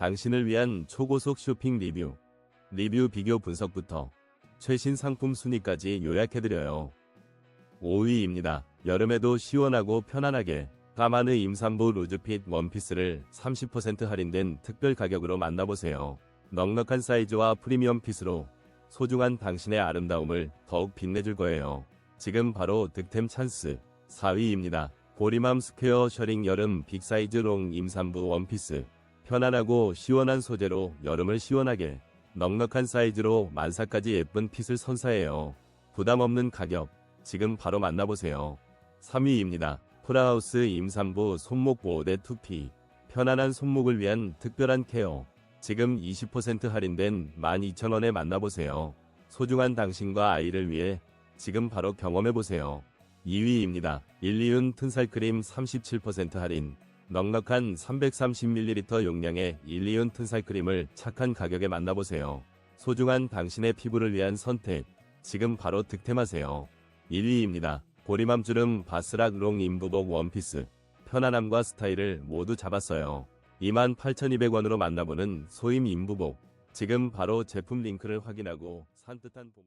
당신을 위한 초고속 쇼핑 리뷰, 리뷰 비교 분석부터 최신 상품 순위까지 요약해드려요. 5위입니다. 여름에도 시원하고 편안하게 까마느 임산부 루즈핏 원피스를 30% 할인된 특별 가격으로 만나보세요. 넉넉한 사이즈와 프리미엄 핏으로 소중한 당신의 아름다움을 더욱 빛내줄 거예요. 지금 바로 득템 찬스 4위입니다. 보리맘 스퀘어 셔링 여름 빅사이즈 롱 임산부 원피스 편안하고 시원한 소재로 여름을 시원하게 넉넉한 사이즈로 만사까지 예쁜 핏을 선사해요. 부담 없는 가격 지금 바로 만나보세요. 3위입니다. 프라하우스 임산부 손목 보호대 2P 편안한 손목을 위한 특별한 케어 지금 20% 할인된 12,000원에 만나보세요. 소중한 당신과 아이를 위해 지금 바로 경험해보세요. 2위입니다. 일리윤 튼살크림 37% 할인 넉넉한 330ml 용량의 일리윤 튼살크림을 착한 가격에 만나보세요. 소중한 당신의 피부를 위한 선택 지금 바로 득템하세요. 1위입니다. 보리맘 주름 바스락 롱 인부복 원피스 편안함과 스타일을 모두 잡았어요. 28,200원으로 만나보는 소임 인부복 지금 바로 제품 링크를 확인하고 산뜻한 봄